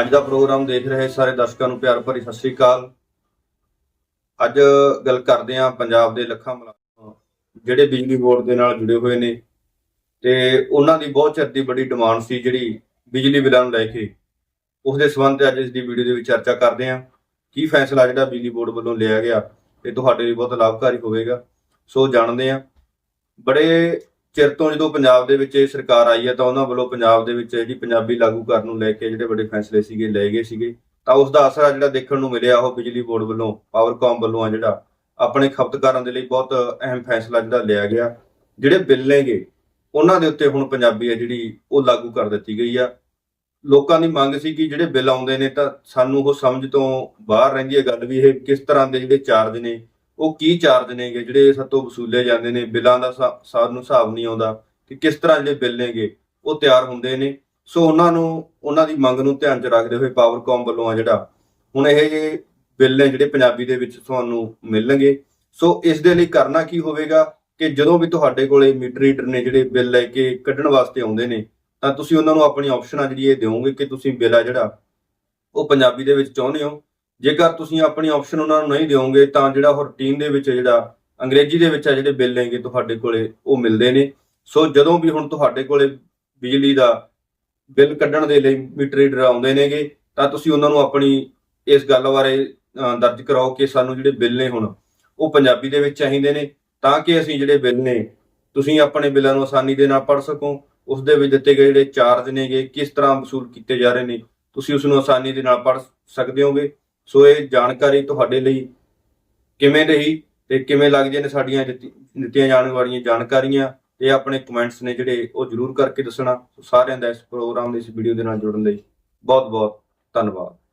ਅੱਜ ਦਾ ਪ੍ਰੋਗਰਾਮ ਦੇਖ ਰਹੇ ਸਾਰੇ ਦਰਸ਼ਕਾਂ ਨੂੰ ਪਿਆਰ ਭਰੀ ਸਤਿ ਸ੍ਰੀ ਅਕਾਲ। ਅੱਜ ਗੱਲ ਕਰਦੇ ਹਾਂ ਪੰਜਾਬ ਦੇ ਲੱਖਾਂ ਮੁਲਾਜ਼ਮ ਜਿਹੜੇ ਬਿਜਲੀ ਬੋਰਡ ਦੇ ਨਾਲ ਜੁੜੇ ਹੋਏ ਨੇ ਤੇ ਉਹਨਾਂ ਦੀ ਬਹੁਤ ਚਿਰ ਦੀ ਬੜੀ ਡਿਮਾਂਡ ਸੀ ਜਿਹੜੀ ਬਿਜਲੀ ਬਿੱਲਾਂ ਨੂੰ ਲੈ ਕੇ। ਉਸ ਦੇ ਸੰਬੰਧ ਅੱਜ ਇਸ ਦੀ ਵੀਡੀਓ ਦੇ ਵਿੱਚ ਚਰਚਾ ਕਰਦੇ ਹਾਂ। ਕੀ ਫੈਸਲਾ ਜਿਹੜਾ ਬਿਜਲੀ ਬੋਰਡ ਵੱਲੋਂ ਲਿਆ ਗਿਆ ਤੇ ਤੁਹਾਡੇ ਲਈ ਬਹੁਤ ਲਾਭਕਾਰੀ ਹੋਵੇਗਾ। ਸੋ ਜਾਣਦੇ ਹਾਂ। ਬੜੇ ਚਿਰ ਤੋਂ ਜਦੋਂ ਪੰਜਾਬ ਦੇ ਵਿੱਚ ਇਹ ਸਰਕਾਰ ਆਈ ਹੈ ਤਾਂ ਉਹਨਾਂ ਵੱਲੋਂ ਪੰਜਾਬ ਦੇ ਵਿੱਚ ਜਿਹੜੀ ਪੰਜਾਬੀ ਲਾਗੂ ਕਰਨ ਨੂੰ ਲੈ ਕੇ ਜਿਹੜੇ ਵੱਡੇ ਫੈਸਲੇ ਸੀਗੇ, ਲਏ ਗਏ ਸੀਗੇ। ਤਾਂ ਉਸ ਦਾ ਅਸਰ ਜਿਹੜਾ ਦੇਖਣ ਨੂੰ ਮਿਲਿਆ, ਉਹ ਬਿਜਲੀ ਬੋਰਡ ਵੱਲੋਂ ਪਾਵਰਕਾਮ ਵੱਲੋਂ ਆ ਜਿਹੜਾ ਆਪਣੇ ਖਪਤਕਾਰਾਂ ਦੇ ਲਈ ਬਹੁਤ ਅਹਿਮ ਫੈਸਲਾ ਜਿਹੜਾ ਲਿਆ ਗਿਆ। ਜਿਹੜੇ ਬਿੱਲ ਨੇਗੇ, ਉਹਨਾਂ ਦੇ ਉੱਤੇ ਹੁਣ ਪੰਜਾਬੀ ਹੈ ਜਿਹੜੀ ਉਹ ਲਾਗੂ ਕਰ ਦਿੱਤੀ ਗਈ ਆ। ਲੋਕਾਂ ਦੀ ਮੰਗ ਸੀ ਕਿ ਜਿਹੜੇ ਬਿੱਲ ਆਉਂਦੇ ਨੇ ਤਾਂ ਸਾਨੂੰ ਉਹ ਸਮਝ ਤੋਂ ਬਾਹਰ ਰਹਿੰਦੀ ਹੈ। ਗੱਲ ਵੀ ਇਹ ਕਿਸ ਤਰ੍ਹਾਂ ਦੇ ਜਿਹੜੇ ਚਾਰਜ ਨੇ ਉਹ ਕੀ ਚਾਰਜ ਨੇਗੇ? ਜਿਹੜੇ ਸਾਤੋਂ ਵਸੂਲੇ ਜਾਂਦੇ ਨੇ, ਬਿੱਲਾਂ ਦਾ ਸਾਨੂੰ ਹਿਸਾਬ ਨਹੀਂ ਆਉਂਦਾ ਕਿ ਕਿਸ ਤਰ੍ਹਾਂ ਜਿਹੜੇ ਬਿੱਲ ਨੇਗੇ, ਉਹ ਤਿਆਰ ਹੁੰਦੇ ਨੇ। ਸੋ ਉਹਨਾਂ ਨੂੰ, ਉਹਨਾਂ ਦੀ ਮੰਗ ਨੂੰ ਧਿਆਨ 'ਚ ਰੱਖਦੇ ਹੋਏ ਪਾਵਰਕਾਮ ਵੱਲੋਂ ਆ ਜਿਹੜਾ, ਹੁਣ ਇਹ ਬਿੱਲ ਨੇ ਜਿਹੜੇ ਪੰਜਾਬੀ ਦੇ ਵਿੱਚ ਤੁਹਾਨੂੰ ਮਿਲਣਗੇ। ਸੋ ਇਸ ਦੇ ਲਈ ਕਰਨਾ ਕੀ ਹੋਵੇਗਾ ਕਿ ਜਦੋਂ ਵੀ ਤੁਹਾਡੇ ਕੋਲੇ ਮੀਟਰ ਰੀਡਰ ਨੇ ਜਿਹੜੇ ਬਿੱਲ ਲੈ ਕੇ ਕੱਢਣ ਵਾਸਤੇ ਆਉਂਦੇ ਨੇ, ਤਾਂ ਤੁਸੀਂ ਉਹਨਾਂ ਨੂੰ ਆਪਣੀ ਆਪਸ਼ਨ ਆ ਜਿਹੜੀ ਇਹ ਦਿਓਗੇ ਕਿ ਤੁਸੀਂ ਬਿੱਲ ਆ ਜਿਹੜਾ, ਉਹ ਪੰਜਾਬੀ ਦੇ ਵਿੱਚ ਚਾਹੁੰਦੇ ਹੋ। ਜੇਕਰ ਤੁਸੀਂ ਆਪਣੀ ਆਪਸ਼ਨ ਉਹਨਾਂ ਨੂੰ ਨਹੀਂ ਦਿਓਗੇ, ਤਾਂ ਜਿਹੜਾ ਉਹ ਰੂਟੀਨ ਦੇ ਵਿੱਚ ਜਿਹੜਾ ਅੰਗਰੇਜ਼ੀ ਦੇ ਵਿੱਚ ਆ ਜਿਹੜੇ ਬਿੱਲ ਨੇਗੇ ਤੁਹਾਡੇ ਕੋਲੇ, ਉਹ ਮਿਲਦੇ ਨੇ। ਸੋ ਜਦੋਂ ਵੀ ਹੁਣ ਤੁਹਾਡੇ ਕੋਲੇ ਬਿਜਲੀ ਦਾ ਬਿੱਲ ਕੱਢਣ ਦੇ ਲਈ ਮੀਟਰ ਰੀਡਰ ਆਉਂਦੇ ਨੇਗੇ, ਤਾਂ ਤੁਸੀਂ ਉਹਨਾਂ ਨੂੰ ਆਪਣੀ ਇਸ ਗੱਲ ਬਾਰੇ ਦਰਜ ਕਰਾਓ ਕਿ ਸਾਨੂੰ ਜਿਹੜੇ ਬਿੱਲ ਨੇ ਹੁਣ, ਉਹ ਪੰਜਾਬੀ ਦੇ ਵਿੱਚ ਚਾਹੀਦੇ ਨੇ, ਤਾਂ ਕਿ ਅਸੀਂ ਜਿਹੜੇ ਬਿੱਲ ਨੇ, ਤੁਸੀਂ ਆਪਣੇ ਬਿੱਲਾਂ ਨੂੰ ਆਸਾਨੀ ਦੇ ਨਾਲ ਪੜ੍ਹ ਸਕੋ। ਉਸ ਦੇ ਵਿੱਚ ਦਿੱਤੇ ਗਏ ਜਿਹੜੇ ਚਾਰਜ ਨੇਗੇ, ਕਿਸ ਤਰ੍ਹਾਂ ਵਸੂਲ ਕੀਤੇ ਜਾ ਰਹੇ ਨੇ, ਤੁਸੀਂ ਉਸ ਨੂੰ ਆਸਾਨੀ ਦੇ ਨਾਲ ਪੜ੍ਹ ਸਕਦੇ ਹੋਗੇ। ਸੋ ਇਹ ਜਾਣਕਾਰੀ ਤੁਹਾਡੇ ਲਈ ਕਿਵੇਂ ਰਹੀ ਤੇ ਕਿਵੇਂ ਲੱਗਦੀਆਂ ਨੇ ਸਾਡੀਆਂ ਦਿੱਤੀ- ਦਿੱਤੀਆਂ ਜਾਣ ਵਾਲੀਆਂ ਜਾਣਕਾਰੀਆਂ ਤੇ ਆਪਣੇ ਕਮੈਂਟਸ ਨੇ ਜਿਹੜੇ ਉਹ ਜਰੂਰ ਕਰਕੇ ਦੱਸਣਾ। ਸੋ ਸਾਰਿਆਂ ਦਾ ਇਸ ਪ੍ਰੋਗਰਾਮ ਦੇ ਇਸ ਵੀਡੀਓ ਦੇ ਨਾਲ ਜੁੜਨ ਲਈ ਬਹੁਤ ਬਹੁਤ ਧੰਨਵਾਦ।